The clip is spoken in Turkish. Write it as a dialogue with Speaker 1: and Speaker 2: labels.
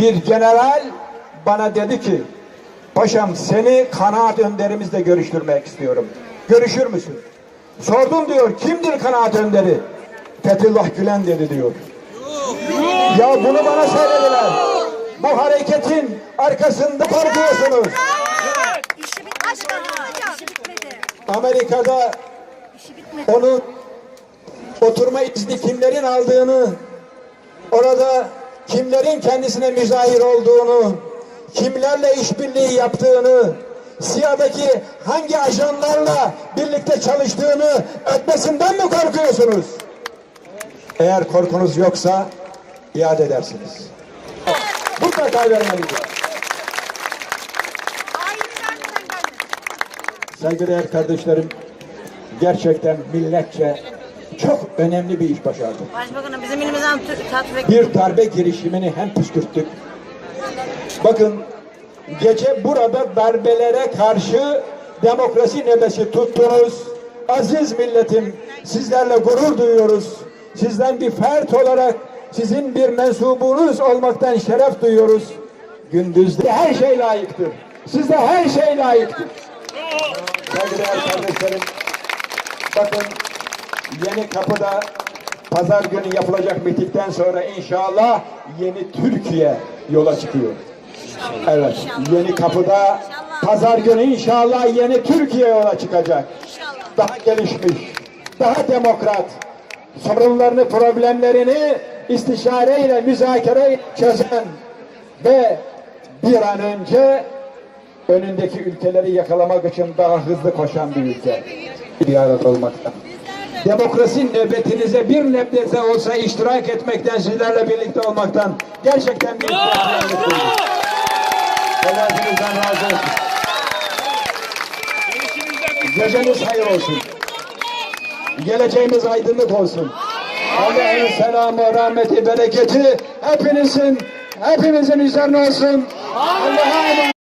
Speaker 1: bir general bana dedi ki paşam seni kanaat önderimizle görüştürmek istiyorum. Görüşür müsün? Sordum diyor kimdir kanaat önderi? Fethullah Gülen dedi diyor. Ya bunu bana söylediler. Bu hareketin arkasında korkuyorsunuz. Amerika'da onun oturma izni kimlerin aldığını, orada kimlerin kendisine müzahir olduğunu, kimlerle işbirliği yaptığını, SİHA'daki hangi ajanlarla birlikte çalıştığını ötmesinden mi korkuyorsunuz? Eğer korkunuz yoksa iade edersiniz. Mutlaka
Speaker 2: geldi.
Speaker 1: Saygıdeğer kardeşlerim, gerçekten milletçe çok önemli bir iş başardık.
Speaker 3: Başbakanım bizim elimizden tatbik
Speaker 1: bir darbe girişimini hem püskürttük. Bakın gece burada darbelere karşı demokrasi nöbesi tuttunuz. Aziz milletim sizlerle gurur duyuyoruz. Sizden bir fert olarak sizin bir mensubunuz olmaktan şeref duyuyoruz. Gündüzde her şey layıktır. Sizde her şey layıktır. Saygıdeğer kardeşlerim, bakın yeni kapıda pazar günü yapılacak mitikten sonra inşallah yeni Türkiye yola çıkıyor. Evet, yeni kapıda pazar günü inşallah yeni Türkiye yola çıkacak. Daha gelişmiş, daha demokrat, sorunlarını, problemlerini istişareyle, müzakereyle çözen ve bir an önce önündeki ülkeleri yakalamak için daha hızlı koşan bir ülke bir arada olmaktan. Demokrasi nöbetinize bir nebze olsa iştirak etmekten, sizlerle birlikte olmaktan gerçekten bir mutluyum. Allah hepinizden razı olsun. Geceniz hayır olsun. Geleceğimiz aydınlık olsun. Allah'ın selamı, rahmeti, bereketi hepinizin, hepimizin üzerine olsun. Allah'a emanet.